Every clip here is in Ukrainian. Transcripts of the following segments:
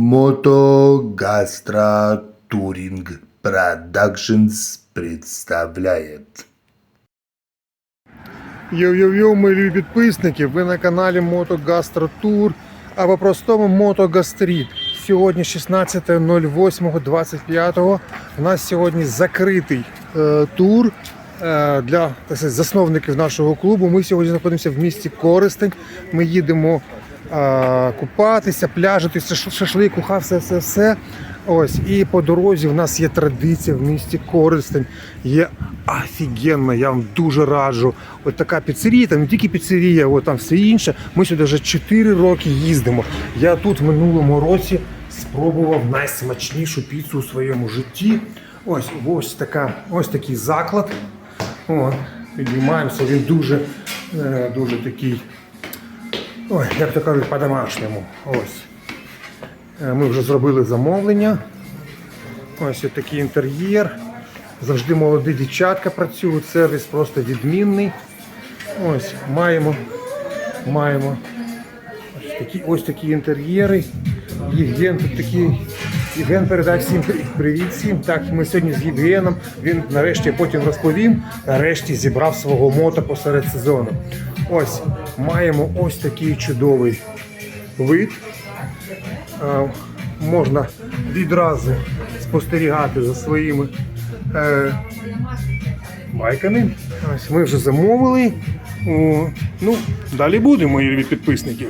Мотогастро Туринг Продакшнс представляет. Йо-йо-йо, мої підписники, ви на каналі Мотогастро Тур, а по-простому Мотогастріт. Сьогодні 16.08.25. У нас сьогодні закритий е, тур е, для так сказати, засновників нашого клубу. Ми сьогодні знаходимося в місті Користень. Ми їдемо купатися, пляжити, шаш- шашлик, уха, все, все, все. Ось і по дорозі в нас є традиція в місті Користень. Є офігенна, я вам дуже раджу. От така піцерія, там не тільки піцерія, от там все інше. Ми сюди вже 4 роки їздимо. Я тут в минулому році спробував найсмачнішу піцу у своєму житті. Ось ось така, ось такий заклад. О, підіймаємося. Він дуже, е, дуже такий. Ой, як то кажуть, по-домашньому. Ось. Е, Ми вже зробили замовлення. Ось такий інтер'єр. Завжди молоді дівчатка працюють, сервіс просто відмінний. Ось маємо, маємо ось такі, ось такі інтер'єри. Євген тут такий. Євген передай всім привіт всім. Так, ми сьогодні з Євгеном. Він нарешті потім розповім. Нарешті зібрав свого мота посеред сезону. Ось маємо ось такий чудовий вид. Е, можна відразу спостерігати за своїми е, байками. Ось ми вже замовили. Ну, далі будемо, мої любі підписники.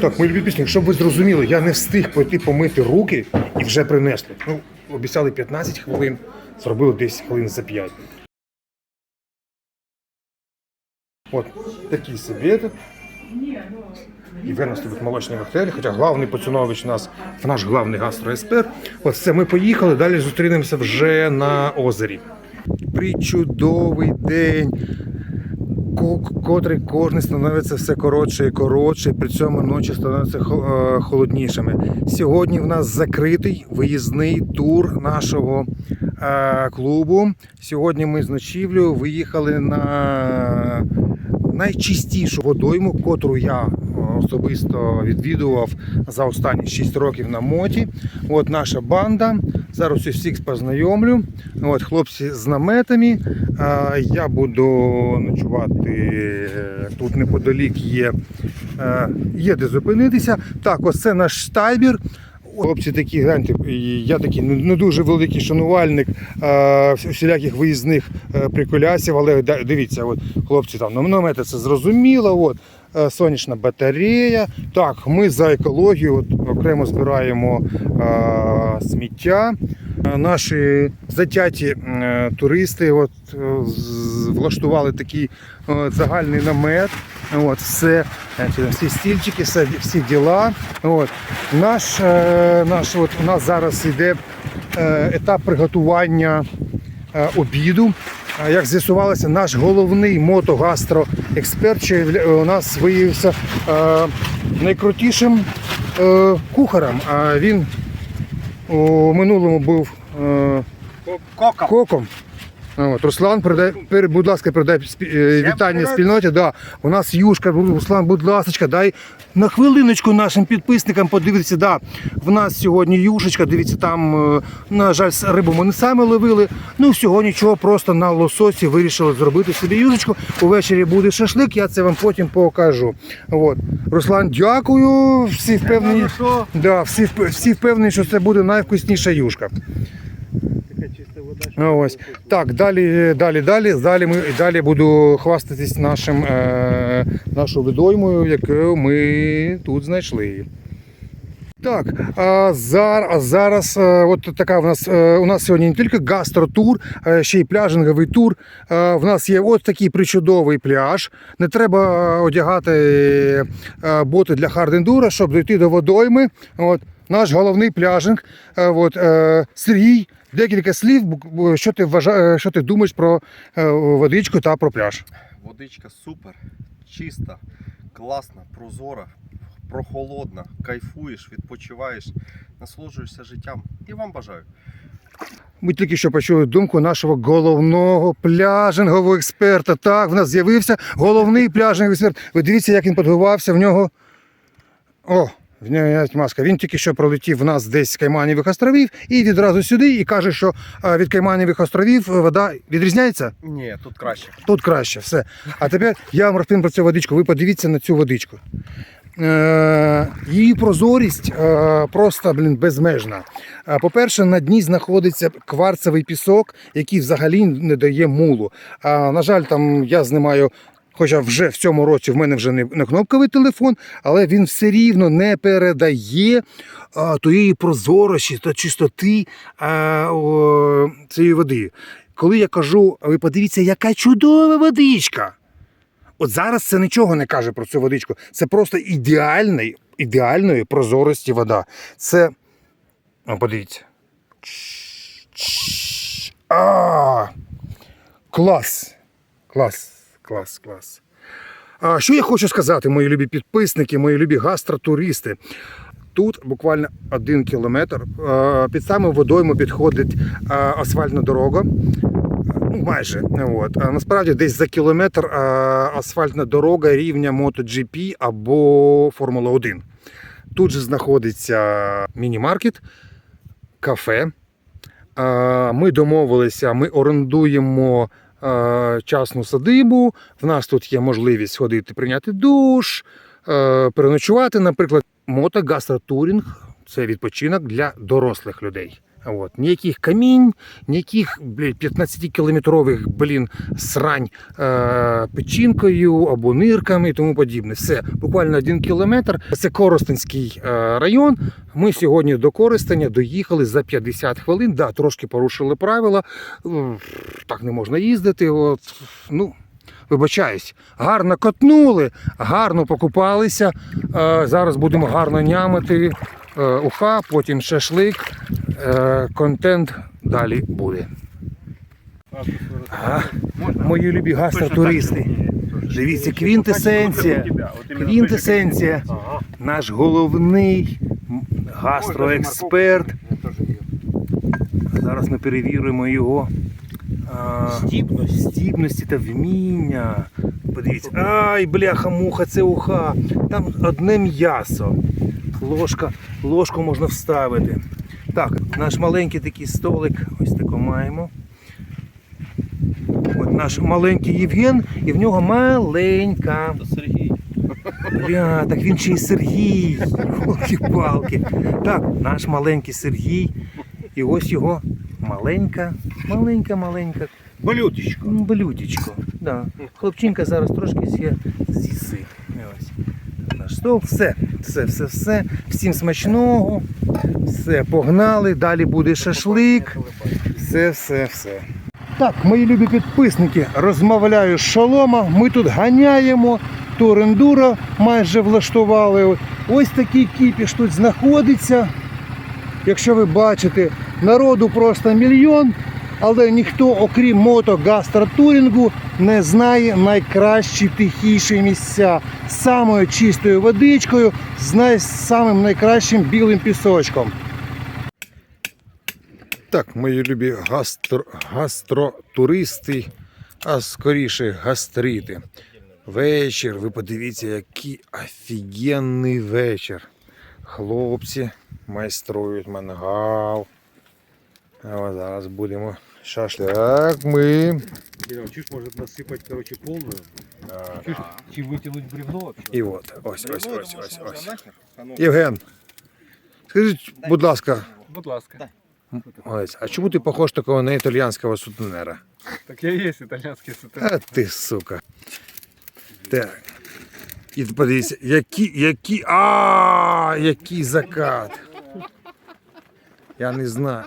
Так, мої любі підписники, щоб ви зрозуміли, я не встиг пойти помити руки і вже принесли. Ну, обіцяли 15 хвилин, зробили 10 хвилин за 5. От такий собі этот. Євген у нас любить молочний коктейль, хоча главний поцінович у нас наш главний гастроексперт. От все, ми поїхали, далі зустрінемося вже на озері. Причудовий день, котрий кожен становиться все коротше і коротше, при цьому ночі становиться е, холоднішими. Сьогодні в нас закритий виїзний тур нашого е, клубу. Сьогодні ми з ночівлею виїхали на найчистішу водойму, котру я е, особисто відвідував за останні 6 років на моті. От наша банда. Зараз я всіх познайомлю. От хлопці з наметами. Я буду ночувати е, тут неподалік є, е, є де зупинитися. Так, ось це наш штайбір. Хлопці такі, гляньте, я такий не не дуже великий шанувальник е, всіляких виїзних е, приколясів, але дивіться, от хлопці там ну, намети це зрозуміло. От, е, сонячна батарея. Так, ми за екологію от, окремо збираємо е, сміття. Наші затяті туристи от, влаштували такий загальний намет. От, все, всі стільчики, все, всі діла. От. Наш, е, наш, от, у нас зараз йде е, етап приготування е, обіду. Як з'ясувалося, наш головний мотогастроексперт у нас виявився найкрутішим кухарем. Він у минулому був коком. А, От, Руслан, передай, пер- будь ласка, передай спі- е, вітання спільноті. Да. У нас юшка, Руслан, будь ласка, дай на хвилиночку нашим підписникам подивитися. Да. В нас сьогодні юшечка, дивіться, там, е, на жаль, с- рибу ми не самі ловили. Ну, всього нічого, просто на лососі вирішили зробити собі юшечку. Увечері буде шашлик, я це вам потім покажу. От. Руслан, дякую. Всі впевнені, да, всі, вп- всі впевнені, що це буде найвкусніша юшка. Ну, Ось. Так, далі, далі, далі. Далі ми далі буду хвастатись нашим, е, нашою водоймою, яку ми тут знайшли. Так, а зараз, а зараз е, от така в нас е, у нас сьогодні не тільки гастротур, а ще й пляжинговий тур. Е, В нас є от такий причудовий пляж. Не треба е, одягати е, боти для хардендура, щоб дойти до водойми. От наш головний пляжинг. Е, От е, Сергій, декілька слів. Що ти вважаєш, що ти думаєш про е, водичку та про пляж? Водичка супер, чиста, класна, прозора, прохолодна, кайфуєш, відпочиваєш, насолоджуєшся життям. І вам бажаю. Ми тільки що почули думку нашого головного пляжингового експерта. Так, в нас з'явився головний пляжинговий експерт. Ви дивіться, як він підготувався в нього. О, Знімають маска. Він тільки що пролетів в нас десь з Кайманівих островів і відразу сюди і каже, що е, від Кайманівих островів вода відрізняється. Ні, тут краще. Тут краще, все. А тепер я вам розповім про цю водичку. Ви подивіться на цю водичку. Е, її прозорість е, просто блін, безмежна. Е, По-перше, на дні знаходиться кварцевий пісок, який взагалі не дає мулу. А, на жаль, там я знімаю. Хоча вже в цьому році в мене вже не, кнопковий телефон, але він все рівно не передає а, тієї прозорості та чистоти а, о, цієї води. Коли я кажу, ви подивіться, яка чудова водичка. От зараз це нічого не каже про цю водичку. Це просто ідеальний, ідеальної прозорості вода. Це. О, подивіться. А, клас. Клас, клас, клас. А, що я хочу сказати, мої любі підписники, мої любі гастротуристи. Тут буквально один кілометр. Під саму водойму підходить асфальтна дорога. Ну, майже. От. А насправді десь за кілометр асфальтна дорога рівня MotoGP або Формула 1. Тут же знаходиться міні-маркет, кафе. Ми домовилися, ми орендуємо е, частну садибу. В нас тут є можливість ходити прийняти душ, е, переночувати, наприклад, мотогастротурінг це відпочинок для дорослих людей. От. Ніяких камінь, ніяких 15-кілометрових блін, срань е, печінкою або нирками і тому подібне. Все, буквально один кілометр. Це Коростенський е, район. Ми сьогодні до Коростеня доїхали за 50 хвилин. Да, трошки порушили правила. Е, Так не можна їздити. От, ну, Вибачаюсь, гарно котнули, гарно покупалися. Е, зараз будемо гарно нямити е, уха, потім шашлик. Е, контент далі буде. А, мої любі гастротуристи. Дивіться, квінтесенція. Квінтесенція. Наш головний гастроексперт. Зараз ми перевіримо його а, здібності та вміння. Подивіться. Ай, бляха, муха, це уха. Там одне м'ясо. Ложка, ложку можна вставити. Так, наш маленький такий столик, ось тако маємо. От наш маленький Євген, і в нього маленька. Сергій. Бля, так він ще й Сергій. Палки. Так, наш маленький Сергій. І ось його маленька, маленька, маленька Блюдечко. блюдечко. Да. Хлопчинка зараз трошки з'є з'їси. Ось. Наш стол. Все, все, все, все. Всім смачного. Все, погнали. Далі буде шашлик. Все, все, все. Так, мої любі підписники, розмовляю з шолома. Ми тут ганяємо. Тур-ендуро майже влаштували. Ось такий кіпіш тут знаходиться. Якщо ви бачите, народу просто мільйон, але ніхто, окрім мотогастротурінгу, не знає найкращі тихіші місця з самою чистою водичкою, з самим найкращим білим пісочком. Так, мої любі гастро, гастротуристи, а скоріше гастрити. Вечір, ви подивіться, який офігенний вечір. Хлопці майструють мангал. А зараз будемо шашлик. Так, ми. Чуть может насыпать, короче, полную. Чуть, чуть вытянуть бревно вообще. І от, ось, ось, ось, ось, ось. Євген, скажіть, будь ласка, Будь ласка. ось, а чому ти похож такого на італійського сутенера? Так я есть итальянский сутен. А ти сука. Так. І подивіться, які, які. А, який закат. Я не знаю.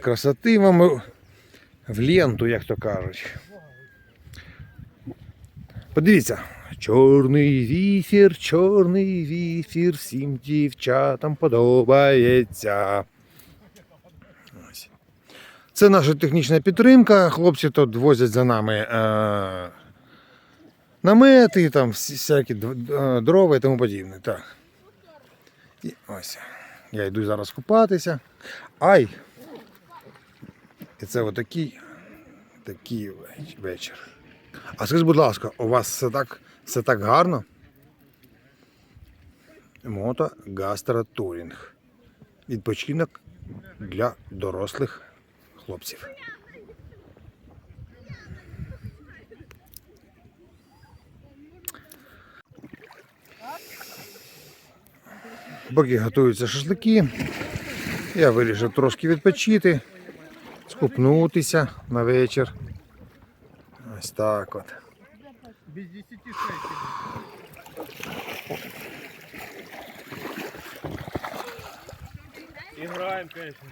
Красоти вам в ленту, як то кажуть. Подивіться. Чорний віфір, чорний віфір, всім дівчатам подобається. Це наша технічна підтримка. Хлопці тут возять за нами е- намети, там всякі е, дрова і тому подібне. Так. І ось. Я йду зараз купатися. Ай! І це отакий такий вечір. А скажіть, будь ласка, у вас все так, все так гарно? Мото гастротурінг. Відпочинок для дорослих хлопців. Поки готуються шашлики, я вирішив трошки відпочити, скупнутися на вечір. Ось так от. Играем, конечно.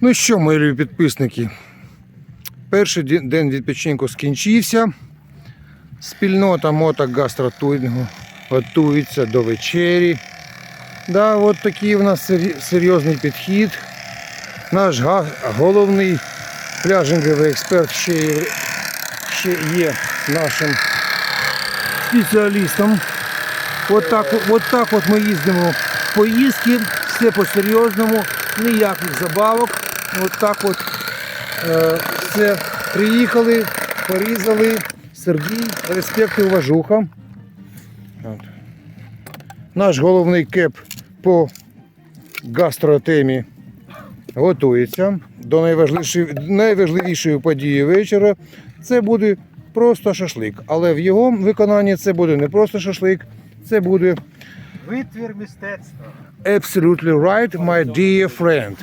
Ну що, мої любі підписники, перший день відпочинку скінчився. Спільнота мотогастротурінгу готується до вечері. Да, от такий у нас серйозний підхід. Наш головний пляжинговий експерт ще є, ще є нашим спеціалістом. От так, от так от ми їздимо в поїздки, все по-серйозному, ніяких забавок. От так от е, все приїхали, порізали. Сергій, респект і уважуха. От. Наш головний кеп по гастротемі готується до найважливішої, найважливішої події вечора. Це буде просто шашлик. Але в його виконанні це буде не просто шашлик, це буде Витвір мистецтва. Absolutely right, my dear friend.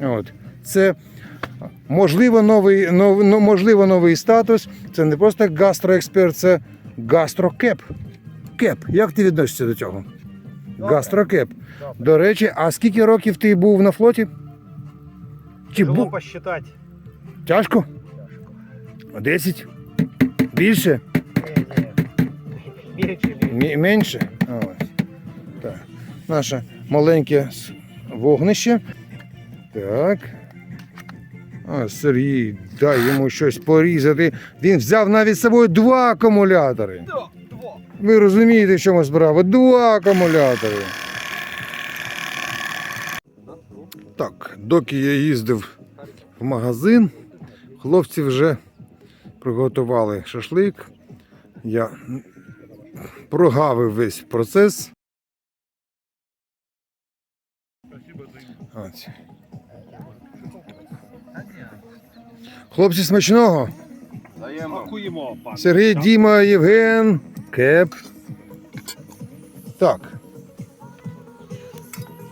От. Це можливо новий, нов, ну, можливо новий статус. Це не просто гастроексперт, це гастрокеп. Кеп. Як ти відносишся до цього? Гастрокеп. До речі, а скільки років ти був на флоті? Чи Тяжело був? посчитать. Тяжко? Десять? Більше? Меньше ли? Мі- Менше? Ось. Так. Наше маленьке вогнище. Так. А, Сергій, дай йому щось порізати. Він взяв навіть з собою два акумулятори. Ви розумієте, в чому справа? Два акумулятори. Так, доки я їздив в магазин, хлопці вже приготували шашлик. Я прогавив весь процес. Ось. Хлопці смачного. Пан. Сергій, Діма, Євген, Кеп. Так.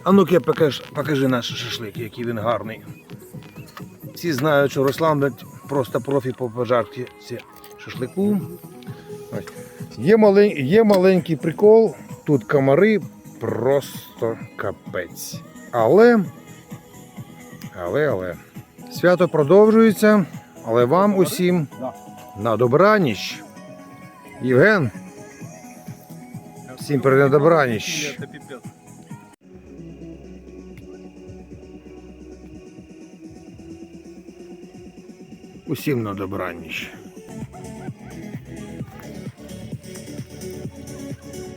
А ну Кеп, покажи, покажи наш шашлик, який він гарний. Всі знають, що Руслан просто профі по пожарці шашлику. Є, малень... Є маленький прикол, тут комари просто капець. Але, але, але. Свято продовжується, але вам усім Да. на добраніч. Євген. Всім перед на добраніч. Это пипец. Усім на добраніч.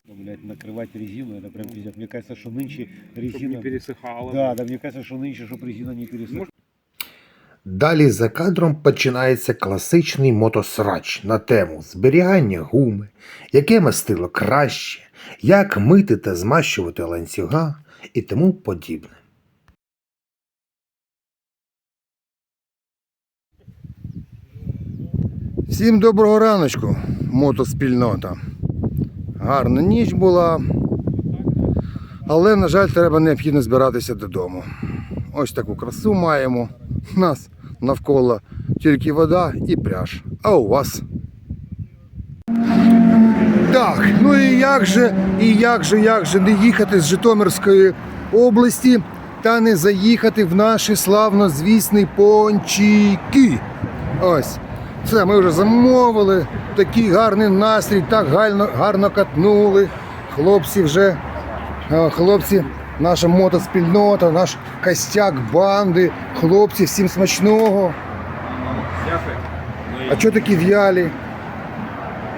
Ну, блядь, накрывать резину, это прям пиздец. Мне кажется, что нынче резина... не пересыхало. Да, да, мне кажется, что нынче, чтобы резина не пересохла. Далі за кадром починається класичний мотосрач на тему зберігання гуми, яке мастило краще, як мити та змащувати ланцюга і тому подібне. Всім доброго раночку, мотоспільнота. Гарна ніч була. Але, на жаль, треба необхідно збиратися додому. Ось таку красу маємо. Нас навколо тільки вода і пляж. А у вас? Так, ну і як же, і як же, як же не їхати з Житомирської області та не заїхати в наші славнозвісні пончики. Ось. Все, ми вже замовили. Такий гарний настрій, так гарно, гарно катнули. Хлопці вже, е, хлопці, наша мотоспільнота, наш костяк банди. Хлопці, всім смачного. А чого такі в'ялі?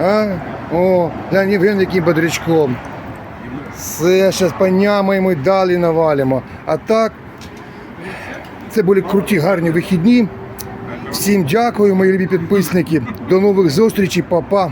А? О, глянь, Євген яким бодрячком. Все, зараз понямаємо і далі навалимо. А так, Це були круті, гарні вихідні. Всім дякую, мої любі підписники. До нових зустрічей, па-па.